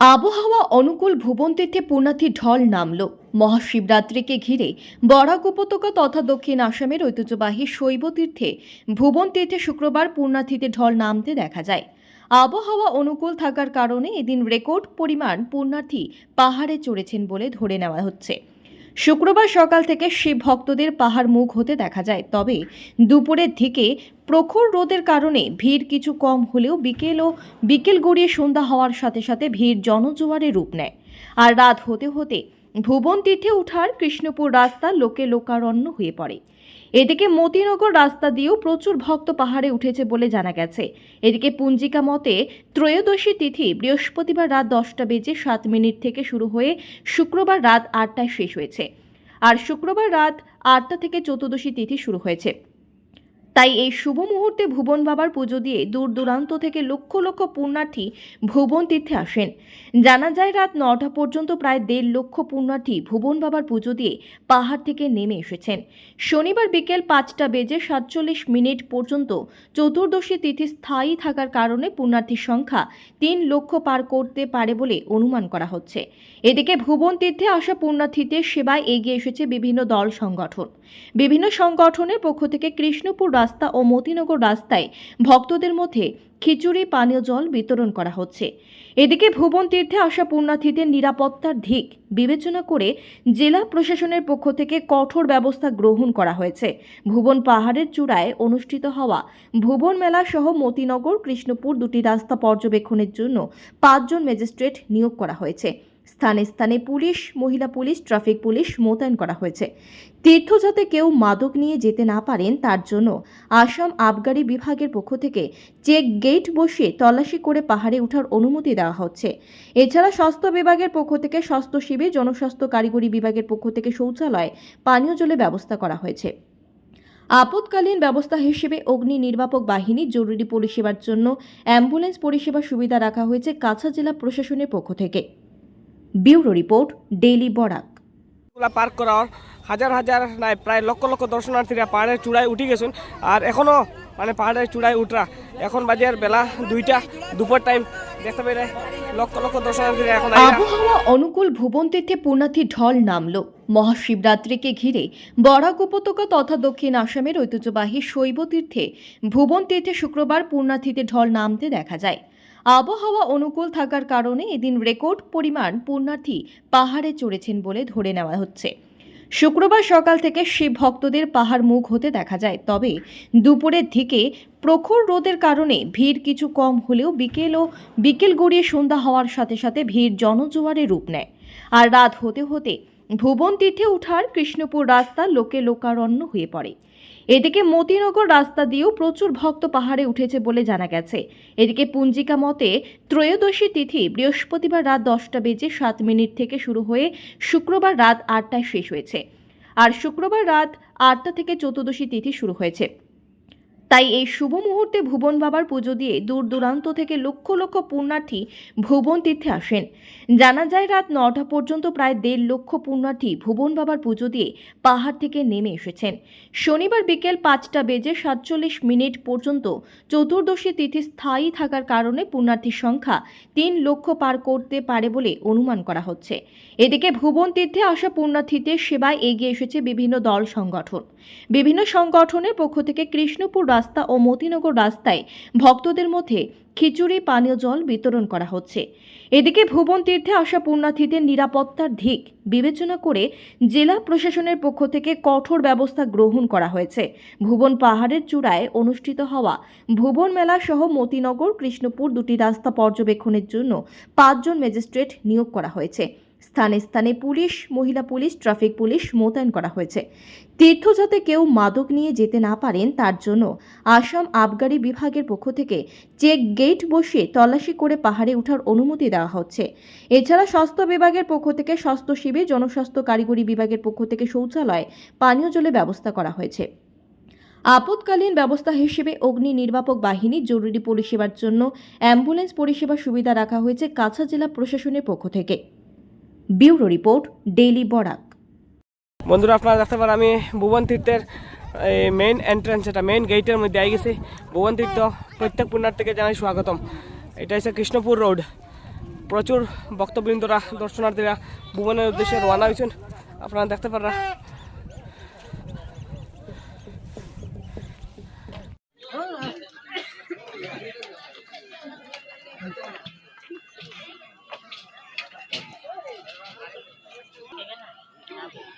আবহাওয়া অনুকূল ভুবনতীর্থে পুণ্যার্থী ঢল নামল। মহাশিবরাত্রিকে ঘিরে বরাক উপত্যকা তথা দক্ষিণ আসামের ঐতিহ্যবাহী শৈবতীর্থে ভুবনতীর্থে ভুবন তীর্থে শুক্রবার পুণ্যার্থীতে ঢল নামতে দেখা যায়। আবহাওয়া অনুকূল থাকার কারণে এদিন রেকর্ড পরিমাণ পুণ্যার্থী পাহাড়ে চড়েছেন বলে ধরে নেওয়া হচ্ছে। শুক্রবার সকাল থেকে শিব ভক্তদের পাহাড় মুখ হতে দেখা যায়। তবে দুপুরের দিকে প্রখর রোদের কারণে ভিড় কিছু কম হলেও বিকেল ও বিকেল গড়িয়ে সন্ধ্যা হওয়ার সাথে সাথে ভিড় জনজোয়ারে রূপ নেয়। আর রাত হতে হতে ভুবন তীর্থে ওঠার কৃষ্ণপুর রাস্তা লোকে লোকারণ্য হয়ে পড়ে। এদিকে মতিনগর রাস্তা দিয়েও প্রচুর ভক্ত পাহাড়ে উঠেছে বলে জানা গেছে। এদিকে পুঞ্জিকা মতে ত্রয়োদশী তিথি বৃহস্পতিবার রাত দশটা বেজে সাত মিনিট থেকে শুরু হয়ে শুক্রবার রাত আটটায় শেষ হয়েছে। আর শুক্রবার রাত আটটা থেকে চতুর্দশী তিথি শুরু হয়েছে। তাই এই শুভ মুহূর্তে ভুবন বাবার পুজো দিয়ে দূর দূরান্ত থেকে লক্ষ লক্ষ পুণ্যার্থী ভুবন তীর্থে আসেন। জানা যায় রাত নটা পর্যন্ত প্রায় দেড় লক্ষ পুণ্যার্থী ভুবন বাবার পুজো দিয়ে পাহাড় থেকে নেমে এসেছেন। শনিবার বিকেল পাঁচটা বেজে সাতচল্লিশ মিনিট পর্যন্ত চতুর্দশী তিথি স্থায়ী থাকার কারণে পুণ্যার্থীর সংখ্যা তিন লক্ষ পার করতে পারে বলে অনুমান করা হচ্ছে। এদিকে ভুবন তীর্থে আসা পুণ্যার্থীদের সেবায় এগিয়ে এসেছে বিভিন্ন দল সংগঠন। বিভিন্ন সংগঠনের পক্ষ থেকে কৃষ্ণপুর রাস্তা ও মতিনগর রাস্তায় ভক্তদের মধ্যে খিচুড়ি, পানীয় জল বিতরণ করা হচ্ছে। এদিকে ভুবন তীর্থে আসা পুণ্যার্থীদের নিরাপত্তার দিক বিবেচনা করে জেলা প্রশাসনের পক্ষ থেকে কঠোর ব্যবস্থা গ্রহণ করা হয়েছে। ভুবন পাহাড়ের চূড়ায় অনুষ্ঠিত হওয়া ভুবন মেলা সহ মতিনগর, কৃষ্ণপুর দুটি রাস্তা পর্যবেক্ষণের জন্য পাঁচজন ম্যাজিস্ট্রেট নিয়োগ করা হয়েছে। স্থানে স্থানে পুলিশ, মহিলা পুলিশ, ট্রাফিক পুলিশ মোতায়েন করা হয়েছে। তীর্থ যাতে কেউ মাদক নিয়ে যেতে না পারেন, তার জন্য আসাম আবগারি বিভাগের পক্ষ থেকে চেক গেট বসিয়ে তল্লাশি করে পাহাড়ে ওঠার অনুমতি দেওয়া হচ্ছে। এছাড়া স্বাস্থ্য বিভাগের পক্ষ থেকে স্বাস্থ্য শিবির, জনস্বাস্থ্য কারিগরি বিভাগের পক্ষ থেকে শৌচালয়, পানীয় জলের ব্যবস্থা করা হয়েছে। আপৎকালীন ব্যবস্থা হিসেবে অগ্নি নির্বাপক বাহিনী, জরুরি পরিষেবার জন্য অ্যাম্বুলেন্স পরিষেবা সুবিধা রাখা হয়েছে কাছা জেলা প্রশাসনের পক্ষ থেকে। Bureau report daily Barak. Park করার হাজার হাজার নাই প্রায় লক্ষ লক্ষ দর্শনার্থীরা পাহাড়ের চূড়ায় উঠে গেছেন। আর এখনও মানে পাহাড়ের চূড়ায় উঠরা। এখন বাজে আর বেলা দুইটা দুপুর টাইম দেখতে পেরে লক্ষ লক্ষ দর্শনার্থীরা এখন আবহাওয়া অনুকূল ভুবন তীর্থে পূর্ণাথী ঢল নামল। মহাশিবরাত্রিকে ঘিরে বরাক উপত্যকা তথা দক্ষিণ আসামের ঐতিহ্যবাহী শৈব তীর্থে ভুবন তীর্থে শুক্রবার পূর্ণাথীতে ঢল নামতে দেখা যায়। আবহাওয়া অনুকূল থাকার কারণে এদিন রেকর্ড পরিমাণ পুণ্যার্থী পাহাড়ে চড়েছেন বলে ধরে নেওয়া হচ্ছে। শুক্রবার সকাল থেকে শিব ভক্তদের পাহাড় মুখ হতে দেখা যায়, তবে দুপুরের দিকে প্রখর রোদের কারণে ভিড় কিছু কম হলেও বিকেল ও বিকেল গড়িয়ে সন্ধ্যা হওয়ার সাথে সাথে ভিড় জনজোয়ারে রূপ নেয়। আর রাত হতে হতে ভুবন তীর্থে ওঠার কৃষ্ণপুর রাস্তা লোকে লোকারণ্য হয়ে পড়ে। এদিকে মতিনগর রাস্তা দিয়েও প্রচুর ভক্ত পাহাড়ে উঠেছে বলে জানা গেছে। এদিকে পুঞ্জিকা মতে ত্রয়োদশী তিথি বৃহস্পতিবার রাত দশটা বেজে সাত মিনিট থেকে শুরু হয়ে শুক্রবার রাত আটটায় শেষ হয়েছে। আর শুক্রবার রাত আটটা থেকে চতুর্দশী তিথি শুরু হয়েছে। তাই এই শুভ মুহূর্তে ভুবন বাবার পুজো দিয়ে দূর দূরান্ত থেকে লক্ষ লক্ষ পুণ্যার্থী ভুবন তীর্থে আসেন। জানা যায় রাত নটা পর্যন্ত প্রায় দেড় লক্ষ পুণ্যার্থী ভুবন বাবার পুজো দিয়ে পাহাড় থেকে নেমে এসেছেন। শনিবার বিকেল পাঁচটা বেজে সাতচল্লিশ মিনিট পর্যন্ত চতুর্দশী তিথি স্থায়ী থাকার কারণে পুণ্যার্থীর সংখ্যা তিন লক্ষ পার করতে পারে বলে অনুমান করা হচ্ছে। এদিকে ভুবন তীর্থে আসা পুণ্যার্থীদের সেবায় এগিয়ে এসেছে বিভিন্ন দল সংগঠন। বিভিন্ন সংগঠনের পক্ষ থেকে কৃষ্ণপুর রাস্তা ও মতিনগর রাস্তায় ভক্তদের মধ্যে খিচুড়ি, পানীয় জল বিতরণ করা হচ্ছে। এদিকে ভুবন তীর্থে আসা পুণ্যার্থীদের নিরাপত্তার দিক বিবেচনা করে জেলা প্রশাসনের পক্ষ থেকে কঠোর ব্যবস্থা গ্রহণ করা হয়েছে। ভুবন পাহাড়ের চূড়ায় অনুষ্ঠিত হওয়া ভুবন মেলা সহ মতিনগর, কৃষ্ণপুর দুটি রাস্তা পর্যবেক্ষণের জন্য পাঁচজন ম্যাজিস্ট্রেট নিয়োগ করা হয়েছে। স্থানে স্থানে পুলিশ, মহিলা পুলিশ, ট্রাফিক পুলিশ মোতায়েন করা হয়েছে। তীর্থ যাতে কেউ মাদক নিয়ে যেতে না পারেন, তার জন্য আসাম আবগারি বিভাগের পক্ষ থেকে চেক গেট বসিয়ে তল্লাশি করে পাহাড়ে ওঠার অনুমতি দেওয়া হচ্ছে। এছাড়া স্বাস্থ্য বিভাগের পক্ষ থেকে স্বাস্থ্য শিবির, জনস্বাস্থ্য কারিগরি বিভাগের পক্ষ থেকে শৌচালয় পানীয় জলের ব্যবস্থা করা হয়েছে। আপৎকালীন ব্যবস্থা হিসেবে অগ্নি নির্বাপক বাহিনী জরুরি পরিষেবার জন্য অ্যাম্বুলেন্স পরিষেবা সুবিধা রাখা হয়েছে কাছা জেলা প্রশাসনের পক্ষ থেকে। Bureau report, daily Barak. বন্ধুরা, আপনারা দেখতে পারেন, আমি ভুবন তীর্থের মেইন এন্ট্রান্স এটা মেইন গেটের মধ্যে আই গেছি ভুবন তীর্থ, প্রত্যেক পুণ্যার্থীকে জানাই স্বাগতম। এটা হচ্ছে কৃষ্ণপুর রোড প্রচুর ভক্তবৃন্দরা, দর্শনার্থীরা ভুবনের উদ্দেশ্যে রওনা হয়েছেন। আপনারা দেখতে পারা Okay.